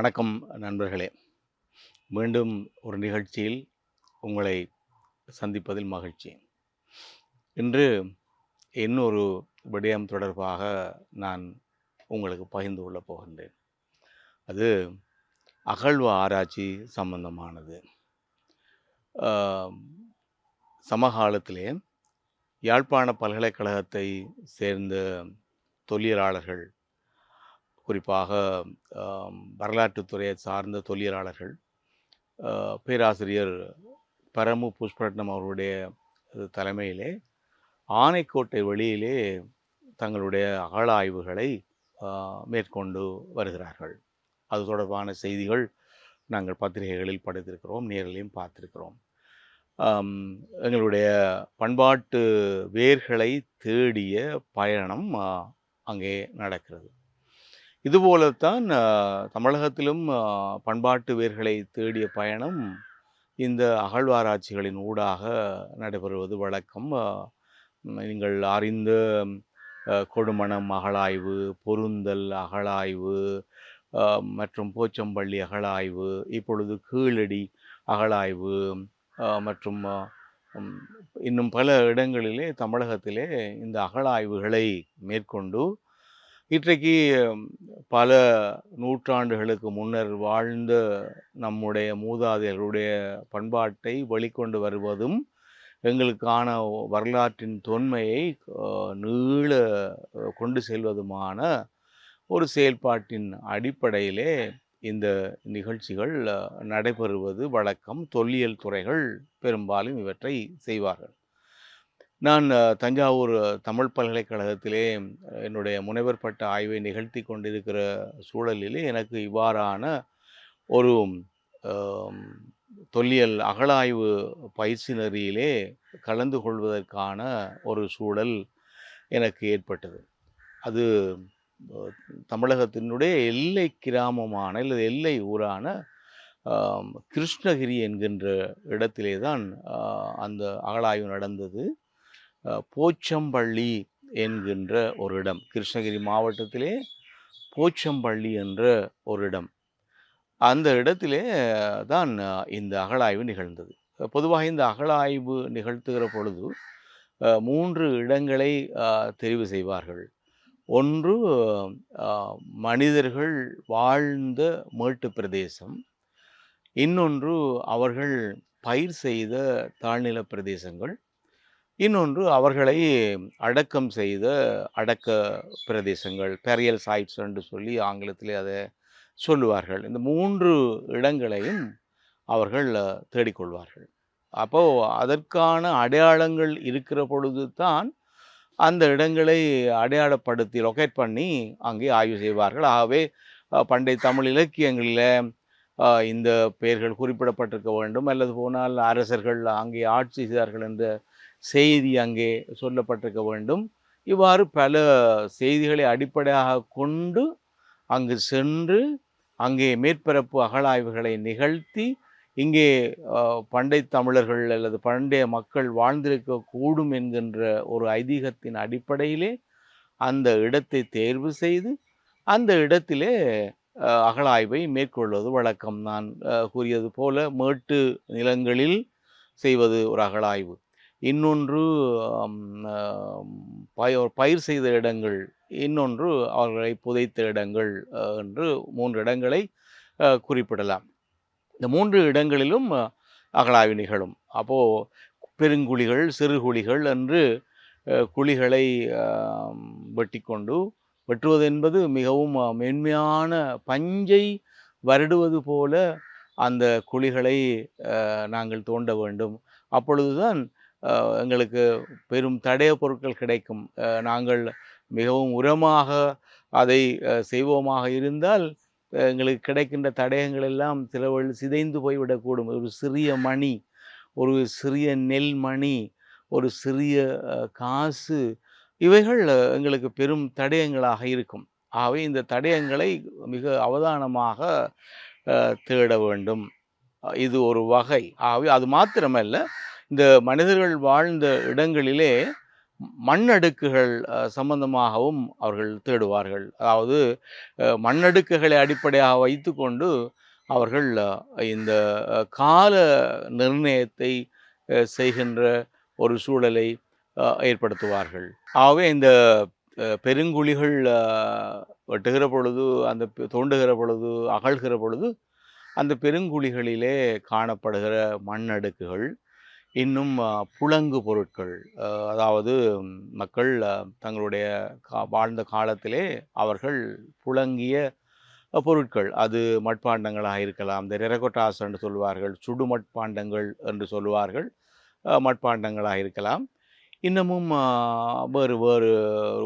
வணக்கம் நண்பர்களே. மீண்டும் ஒரு நிகழ்ச்சியில் உங்களை சந்திப்பதில் மகிழ்ச்சி. இன்று இன்னொரு விடயம் தொடர்பாக நான் உங்களுக்கு பகிர்ந்து கொள்ளப் போகின்றேன். அது அகழ்வு ஆராய்ச்சி சம்பந்தமானது. சமகாலத்திலே யாழ்ப்பாண பல்கலைக்கழகத்தை சேர்ந்த தொழிலாளர்கள் குறிப்பாக வரலாற்றுத்துறையை சார்ந்த தொழிலாளர்கள் பேராசிரியர் பரமு புஷ்பரட்னம் அவருடைய தலைமையிலே ஆனைக்கோட்டை வெளியிலே தங்களுடைய அகழாய்வுகளை மேற்கொண்டு வருகிறார்கள். அது தொடர்பான செய்திகள் நாங்கள் பத்திரிகைகளில் படித்திருக்கிறோம் நேரிலையும் பார்த்திருக்கிறோம். எங்களுடைய பண்பாட்டு வேர்களை தேடிய பயணம் அங்கே நடக்கிறது. இதுபோலத்தான் தமிழகத்திலும் பண்பாட்டு வேர்களை தேடிய பயணம் இந்த அகழ்வாராய்ச்சிகளின் ஊடாக நடைபெறுவது. வழக்கம் நீங்கள் அறிந்த கொடுமணம் அகழாய்வு பொருந்தல் அகழாய்வு மற்றும் போச்சம்பள்ளி அகழாய்வு இப்பொழுது கீழடி அகழாய்வு மற்றும் இன்னும் பல இடங்களிலே தமிழகத்திலே இந்த அகழாய்வுகளை மேற்கொண்டு இன்றைக்கு பல நூற்றாண்டுகளுக்கு முன்னர் வாழ்ந்த நம்முடைய மூதாதையர்களுடைய பண்பாட்டை வெளிக்கொண்டு வருவதும் எங்களுக்கான வரலாற்றின் தொன்மையை நீள கொண்டு செல்வதுமான ஒரு செயல்பாட்டின் அடிப்படையிலே இந்த நிகழ்ச்சிகள் நடைபெறுவது வழக்கம். தொல்லியல் துறைகள் பெரும்பாலும் இவற்றை செய்வார்கள். நான் தஞ்சாவூர் தமிழ் பல்கலைக்கழகத்திலே என்னுடைய முனைவர் பட்ட ஆய்வை நிகழ்த்தி கொண்டிருக்கிற சூழலிலே எனக்கு இவ்வாறான ஒரு தொல்லியல் அகழாய்வு பயிற்சி நெறியிலே கலந்து கொள்வதற்கான ஒரு சூழல் எனக்கு ஏற்பட்டது. அது தமிழகத்தினுடைய எல்லை கிராமமான அல்லது எல்லை ஊரான கிருஷ்ணகிரி என்கின்ற இடத்திலே தான் அந்த அகழாய்வு நடந்தது. போச்சம்பள்ளி என்கின்ற ஒரு இடம். கிருஷ்ணகிரி மாவட்டத்திலே போச்சம்பள்ளி என்ற ஒரு இடம். அந்த இடத்திலே தான் இந்த அகழாய்வு நிகழ்ந்தது. பொதுவாக இந்த அகழாய்வு நிகழ்த்துகிற பொழுது மூன்று இடங்களை தெரிவு செய்வார்கள். ஒன்று மனிதர்கள் வாழ்ந்த மேட்டு பிரதேசம். இன்னொன்று அவர்கள் பயிர் செய்த தாழ்நில பிரதேசங்கள். இன்னொன்று அவர்களை அடக்கம் செய்த அடக்க பிரதேசங்கள் பெரியல் சாய்ட்ஸ் என்று சொல்லி ஆங்கிலத்திலே அதை சொல்லுவார்கள். இந்த மூன்று இடங்களையும் அவர்கள் தேடிக்கொள்வார்கள். அப்போது அதற்கான அடையாளங்கள் இருக்கிற பொழுது தான் அந்த இடங்களை அடையாளப்படுத்தி லொகேட் பண்ணி அங்கே ஆய்வு செய்வார்கள். ஆகவே பண்டை பண்டைய தமிழ் இலக்கியங்களில் இந்த பெயர்கள் குறிப்பிடப்பட்டிருக்க வேண்டும். அல்லது போனால் அரசர்கள் அங்கே ஆட்சி செய்தார்கள் என்ற செய்தி அங்கே சொல்லப்பட்டிருக்க வேண்டும். இவ்வாறு பல செய்திகளை அடிப்படையாக கொண்டு அங்கு சென்று அங்கே மேற்பரப்பு அகழாய்வுகளை நிகழ்த்தி இங்கே பண்டை தமிழர்கள் அல்லது பண்டைய மக்கள் வாழ்ந்திருக்க கூடும் என்கின்ற ஒரு ஐதீகத்தின் அடிப்படையிலே அந்த இடத்தை தேர்வு செய்து அந்த இடத்திலே அகழாய்வை மேற்கொள்வது வழக்கம். நான் கூறியது போல மேட்டு நிலங்களில் செய்வது ஒரு அகழாய்வு இன்னொன்று பய- பயிர் செய்த இடங்கள் இன்னொன்று அவர்களை புதைத்த இடங்கள் என்று மூன்று இடங்களை குறிப்பிடலாம். இந்த மூன்று இடங்களிலும் அ, அகழாய்வு நிகழும். அப்போது பெருங்குழிகள் சிறுகுழிகள் என்று குழிகளை வெட்டிக்கொண்டு வெட்டுவது என்பது மிகவும் மென்மையான பஞ்சை வருடுவது போல அந்த குழிகளை நாங்கள் தோண்ட வேண்டும். அப்பொழுதுதான் எங்களுக்கு பெரும் தடைய பொருட்கள் கிடைக்கும். நாங்கள் மிகவும் உரமாக அதை செய்வோமாக இருந்தால் எங்களுக்கு கிடைக்கின்ற தடயங்கள் எல்லாம் சிலவள் சிதைந்து போய்விடக்கூடும் ஒரு சிறிய மணி ஒரு சிறிய நெல் மணி ஒரு சிறிய காசு இவைகள் எங்களுக்கு பெரும் தடயங்களாக இருக்கும். ஆகவே இந்த தடயங்களை மிக அவதானமாக தேட வேண்டும். இது ஒரு வகை. ஆகவே அது மாத்திரமல்ல இந்த மனிதர்கள் வாழ்ந்த இடங்களிலே மண்ணடுக்குகள் சம்பந்தமாகவும் அவர்கள் தேடுவார்கள். அதாவது மண்ணடுக்குகளை அடிப்படையாக வைத்துக்கொண்டு அவர்கள் இந்த கால நிர்ணயத்தை செய்கின்ற ஒரு சூழலை ஏற்படுத்துவார்கள். ஆகவே இந்த பெருங்குழிகள் வெட்டுகிற பொழுது அந்த தோண்டுகிற பொழுது அகழ்கிற பொழுது அந்த பெருங்குழிகளிலே காணப்படுகிற மண்ணடுக்குகள் இன்னும் புழங்கு பொருட்கள் அதாவது மக்கள் தங்களுடைய கா- வாழ்ந்த காலத்திலே அவர்கள் புழங்கிய பொருட்கள். அது மட்பாண்டங்களாக இருக்கலாம். இந்த ரெரகொட்டாஸ் என்று சொல்வார்கள் சுடு மட்பாண்டங்கள் என்று சொல்வார்கள் மட்பாண்டங்களாக இருக்கலாம். இன்னமும் வேறு வேறு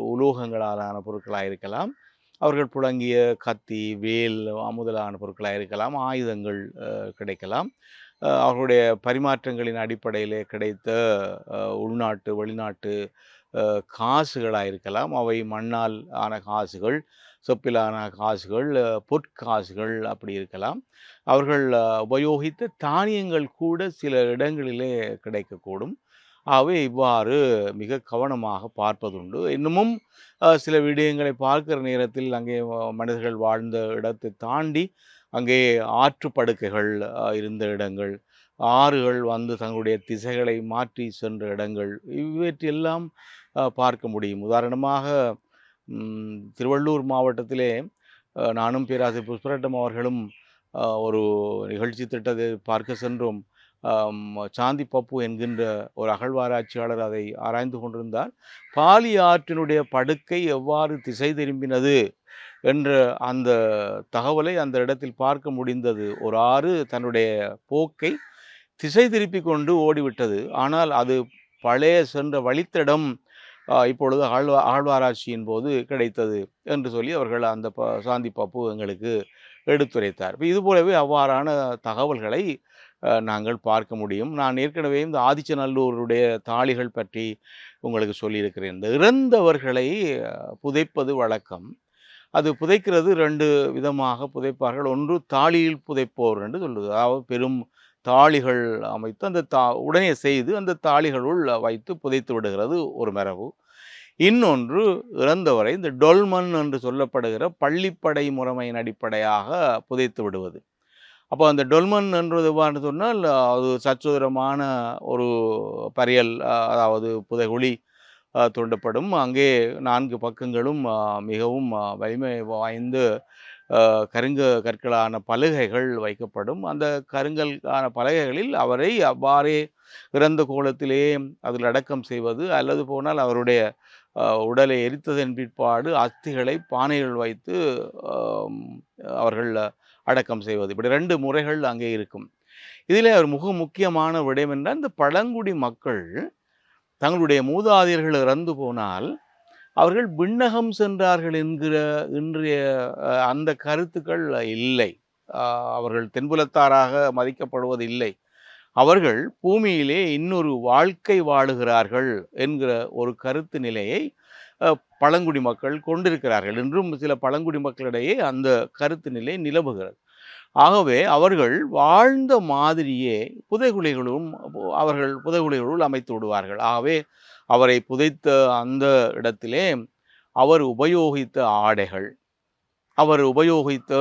உலோகங்களாலான பொருட்களாக இருக்கலாம். அவர்கள் புழங்கிய கத்தி வேல் முதலான பொருட்களாக இருக்கலாம். ஆயுதங்கள் கிடைக்கலாம். அவர்களுடைய பரிமாற்றங்களின் அடிப்படையிலே கிடைத்த உள்நாட்டு வெளிநாட்டு காசுகளாக இருக்கலாம் அவை மண்ணால் ஆன காசுகள் சொப்பிலான காசுகள் பொற்காசுகள் அப்படி இருக்கலாம். அவர்கள் உபயோகித்த தானியங்கள் கூட சில இடங்களிலே கிடைக்கக்கூடும். ஆகவே இவ்வாறு மிக கவனமாக பார்ப்பதுண்டு. இன்னமும் சில விடயங்களை பார்க்கிற நேரத்தில் அங்கே மனிதர்கள் வாழ்ந்த இடத்தை தாண்டி அங்கே ஆற்று படுக்கைகள் இருந்த இடங்கள் ஆறுகள் வந்து தங்களுடைய திசைகளை மாற்றி சென்ற இடங்கள் இவற்றையெல்லாம் பார்க்க முடியும். உதாரணமாக திருவள்ளூர் மாவட்டத்திலே நானும் பேராசிரியர் புஷ்பரட்டம் அவர்களும் ஒரு நிகழ்ச்சி திட்டத்தை பார்க்க சென்றோம். சாந்தி பப்பு என்கின்ற ஒரு அகழ்வாராய்ச்சியாளர் அதை ஆராய்ந்து கொண்டிருந்தார். பாலி ஆற்றினுடைய படுக்கை எவ்வாறு திசை திரும்பினது? என்ற அந்த தகவலை அந்த இடத்தில் பார்க்க முடிந்தது. ஒரு ஆறு தன்னுடைய போக்கை திசை திருப்பி கொண்டு ஓடிவிட்டது. ஆனால் அது பழைய சென்ற வழித்தடம் இப்பொழுது ஆழ்வா ஆழ்வாராய்ச்சியின் போது கிடைத்தது என்று சொல்லி அவர்கள் அந்த ப சாந்தி பப்பு எங்களுக்கு எடுத்துரைத்தார். இப்போ இது போலவே அவ்வாறான தகவல்களை நாங்கள் பார்க்க முடியும். நான் ஏற்கனவே இந்த ஆதிச்சநல்லூருடைய தாளிகள் பற்றி உங்களுக்கு சொல்லியிருக்கிறேன். இந்த இறந்தவர்களை புதைப்பது வழக்கம். அது புதைக்கிறது ரெண்டு விதமாக புதைப்பார்கள். ஒன்று தாளியில் புதைப்போர் என்று சொல்லுது. அதாவது பெரும் தாளிகள் அமைத்து அந்த தா உடனே செய்து அந்த தாளிகளுள் வைத்து புதைத்து விடுகிறது ஒரு மரபு. இன்னொன்று இறந்தவரை இந்த டொல்மன் என்று சொல்லப்படுகிற பள்ளிப்படை முறைமையின் அடிப்படையாக புதைத்து விடுவது. அப்போ அந்த டொல்மன் என்றது சொன்னால் அது சச்சுதரமான ஒரு பரியல் அதாவது புதைகுழி தோண்டப்படும். அங்கே நான்கு பக்கங்களும் மிகவும் வலிமை வாய்ந்து கருங்க கற்களான பலகைகள் வைக்கப்படும். அந்த கருங்கல்கான பலகைகளில் அவரை அவ்வாறே இறந்த கோலத்திலே அதில் அடக்கம் செய்வது அல்லது போனால் அவருடைய உடலை எரித்ததன் பிற்பாடு அஸ்திகளை பானைகள் வைத்து அவர்கள் அடக்கம் செய்வது. இப்படி ரெண்டு முறைகள் அங்கே இருக்கும். இதிலே ஒரு மிக முக்கியமான விடயம் என்றால் இந்த பழங்குடி மக்கள் தங்களுடைய மூதாதையர்கள் இறந்து போனால் அவர்கள் விண்ணகம் சென்றார்கள் என்கிற இன்றைய அந்த கருத்துக்கள் இல்லை. அவர்கள் தென்புலத்தாராக மதிக்கப்படுவது இல்லை அவர்கள் பூமியிலே இன்னொரு வாழ்க்கை வாழுகிறார்கள் என்கிற ஒரு கருத்து நிலையை பழங்குடி மக்கள் கொண்டிருக்கிறார்கள். என்றும் சில பழங்குடி மக்களிடையே அந்த கருத்து நிலை நிலவுகிறது. ஆகவே அவர்கள் வாழ்ந்த மாதிரியே புதைகுழிகளும் அவர்கள் புதைகுழிகளுள் அமைத்து விடுவார்கள். ஆகவே அவரை புதைத்த அந்த இடத்திலே அவர் உபயோகித்த ஆடைகள் அவர் உபயோகித்த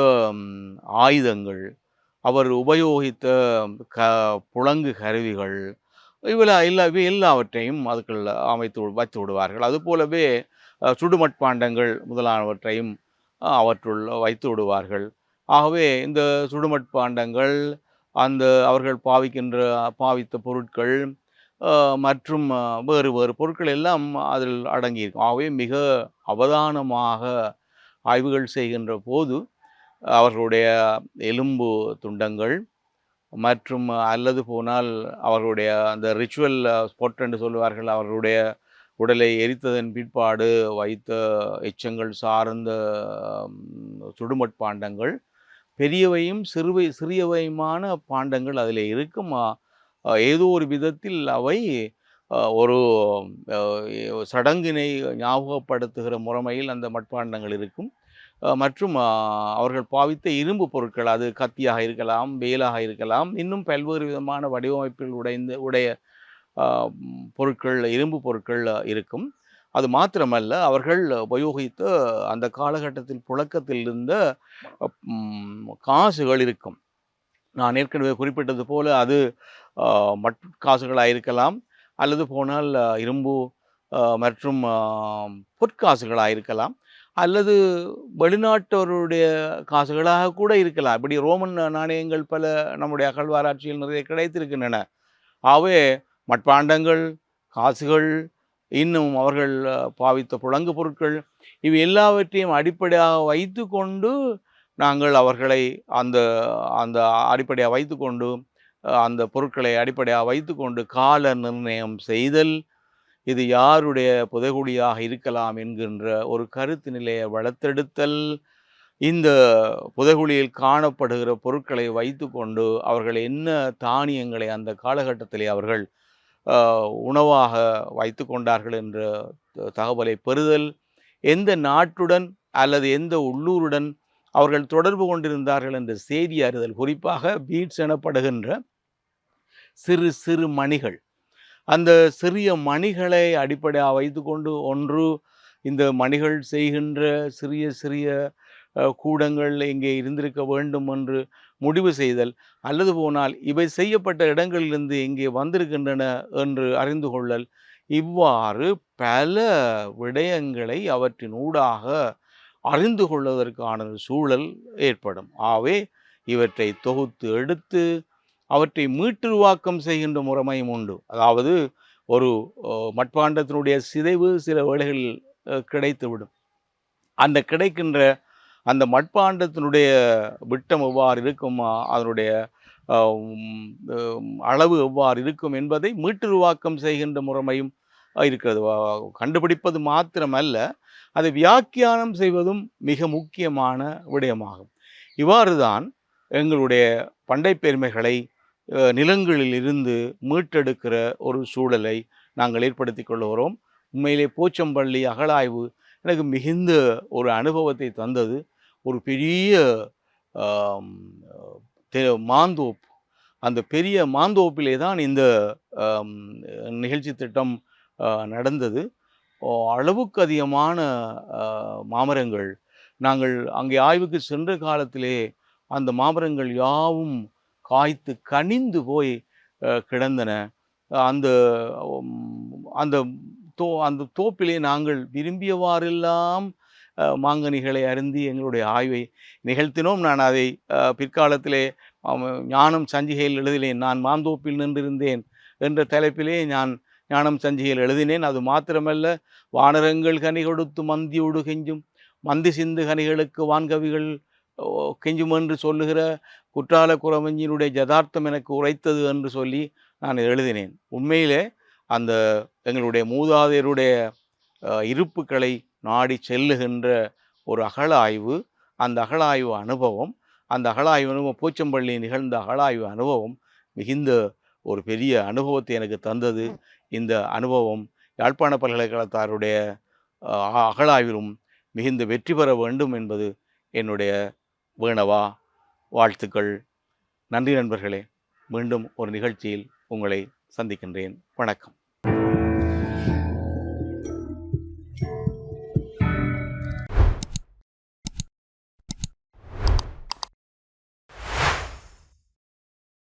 ஆயுதங்கள் அவர் உபயோகித்த க புழங்கு கருவிகள் இவள எல்லா எல்லாவற்றையும் அதுக்குள்ள அமைத்து வைத்து விடுவார்கள். அதுபோலவே சுடுமட்பாண்டங்கள் முதலானவற்றையும் அவற்றுள் வைத்து விடுவார்கள். ஆகவே இந்த சுடுமட்பாண்டங்கள் அந்த அவர்கள் பாவிக்கின்ற பாவித்த பொருட்கள் மற்றும் வேறு வேறு பொருட்கள் எல்லாம் அதில் அடங்கியிருக்கும். ஆகவே மிக அவதானமாக ஆய்வுகள் செய்கின்ற போது அவர்களுடைய எலும்பு துண்டங்கள் மற்றும் அல்லது போனால் அவர்களுடைய அந்த ரிச்சுவல் ஸ்பாட் என்று சொல்லுவார்கள் அவர்களுடைய உடலை எரித்ததன் பிற்பாடு வைத்த எச்சங்கள் சார்ந்த சுடுமட்பாண்டங்கள் பெரியவையும் சிறுவை சிறியவையுமான பாண்டங்கள் அதில் இருக்கும். ஏதோ ஒரு விதத்தில் அவை ஒரு சடங்கினை ஞாபகப்படுத்துகிற முறைமையில் அந்த மட்பாண்டங்கள் இருக்கும். மற்றும் அவர்கள் பாவித்த இரும்பு பொருட்கள் அது கத்தியாக இருக்கலாம் வேலாக இருக்கலாம் இன்னும் பல்வேறு விதமான வடிவமைப்பில் உடைந்த உடைய பொருட்கள் இரும்பு பொருட்கள் இருக்கும். அது மாத்திரமல்ல அவர்கள் உபயோகித்த அந்த காலகட்டத்தில் புழக்கத்தில் இருந்த காசுகள் இருக்கும். நான் ஏற்கனவே குறிப்பிட்டது போல் அது மட் காசுகளாக இருக்கலாம் அல்லது போனால் இரும்பு மற்றும் பொற்காசுகளாக இருக்கலாம் அல்லது வெளிநாட்டவருடைய காசுகளாக கூட இருக்கலாம். இப்படி ரோமன் நாணயங்கள் பல நம்முடைய அகழ்வாராய்ச்சியில் நிறைய கிடைத்திருக்கின்றன. ஆகவே மட்பாண்டங்கள் காசுகள் இன்னும் அவர்கள் பாவித்த புழங்கு பொருட்கள் இவை எல்லாவற்றையும் அடிப்படையாக வைத்துக்கொண்டு நாங்கள் அவர்களை அந்த அந்த அடிப்படையாக வைத்துக்கொண்டு கொண்டு அந்த பொருட்களை அடிப்படையாக வைத்துக்கொண்டு கால நிர்ணயம் செய்தல் இது யாருடைய புதைகுழியாக இருக்கலாம் என்கின்ற ஒரு கருத்து நிலையை வளர்த்தெடுத்தல் இந்த புதைகுழியில் காணப்படுகிற பொருட்களை வைத்துக்கொண்டு அவர்கள் என்ன தானியங்களை அந்த காலகட்டத்திலே அவர்கள் உணவாக வைத்து கொண்டார்கள் என்ற த- தகவலை பெறுதல் எந்த நாட்டுடன் அல்லது எந்த உள்ளூருடன் அவர்கள் தொடர்பு கொண்டிருந்தார்கள் என்ற செய்தி அறிதல் குறிப்பாக பீட்ஸ் எனப்படுகின்ற சிறு சிறு மணிகள். அந்த சிறிய மணிகளை அடிப்படையாக வைத்துக்கொண்டு ஒன்று இந்த மணிகள் செய்கின்ற சிறிய சிறிய கூடங்கள் இங்கே இருந்திருக்க வேண்டும் என்று முடிவு செய்தல் அல்லது போனால் இவை செய்யப்பட்ட இடங்களிலிருந்து இங்கே வந்திருக்கின்றன என்று அறிந்து கொள்ளல். இவ்வாறு பல விடயங்களை அவற்றின் ஊடாக அறிந்து கொள்வதற்கான சூழல் ஏற்படும். ஆகவே இவற்றை தொகுத்து எடுத்து அவற்றை மீட்டுருவாக்கம் செய்கின்ற முறைமையும் உண்டு. அதாவது ஒரு மட்பாண்டத்தினுடைய சிதைவு சில வேளைகளில் கிடைத்துவிடும். அந்த கிடைக்கின்ற அந்த மட்பாண்டத்தினுடைய விட்டம் எவ்வாறு இருக்கும் அதனுடைய அளவு எவ்வாறு இருக்கும் என்பதை மீட்டுருவாக்கம் செய்கின்ற முறைமையும் இருக்கிறது. கண்டுபிடிப்பது மாத்திரமல்ல அதை வியாக்கியானம் செய்வதும் மிக முக்கியமான விடயமாகும். இவ்வாறு தான் எங்களுடைய பண்டை பெருமைகளை நிலங்களில் இருந்து மீட்டெடுக்கிற ஒரு சூழலை நாங்கள் ஏற்படுத்தி கொள்கிறோம். உண்மையிலே போச்சம்பள்ளி அகழாய்வு எனக்கு மிகுந்த ஒரு அனுபவத்தை தந்தது. ஒரு பெரிய மாந்தோப்பு. அந்த பெரிய மாந்தோப்பிலே தான் இந்த நிகழ்ச்சி திட்டம் நடந்தது. ஓ, அளவுக்கு அதிகமான மாமரங்கள். நாங்கள் அங்கே ஆய்வுக்கு சென்ற காலத்திலே அந்த மாமரங்கள் யாவும் காய்த்து கனிந்து போய் கிடந்தன. அந்த அந்த தோ அந்த தோப்பிலே நாங்கள் விரும்பியவாறெல்லாம் மாங்கனிகளை அருந்தி எங்களுடைய ஆய்வை நிகழ்த்தினோம். நான் அதை பிற்காலத்திலே ஞானம் சஞ்சிகையில் எழுதினேன். நான் மாந்தோப்பில் நின்றிருந்தேன் என்ற தலைப்பிலே நான் ஞானம் சஞ்சிகையில் எழுதினேன். அது மாத்திரமல்ல வானரங்கள் கனி கொடுத்து மந்தியோடு கெஞ்சும் மந்தி சிந்து கனிகளுக்கு வான்கவிகள் கெஞ்சும் என்று சொல்லுகிற குற்றால குரவஞ்சினுடைய ஜதார்த்தம் எனக்கு உரைத்தது என்று சொல்லி நான் எழுதினேன். உண்மையிலே அந்த எங்களுடைய மூதாதையருடைய இருப்புக்களை நாடி செல்லுகின்ற ஒரு அகழாய்வு அந்த அகழாய்வு அனுபவம் அந்த அகழாய்வு அனுபவம் பூச்சம்பள்ளி நிகழ்ந்த அகழாய்வு அனுபவம் மிகுந்த ஒரு பெரிய அனுபவத்தை எனக்கு தந்தது. இந்த அனுபவம் யாழ்ப்பாண பல்கலைக்கழகத்தாருடைய அகழாய்விலும் மிகுந்த வெற்றி பெற வேண்டும் என்பது என்னுடைய வேணவா வாழ்த்துக்கள். நன்றி நண்பர்களே. மீண்டும் ஒரு நிகழ்ச்சியில் உங்களை சந்திக்கின்றேன். வணக்கம்.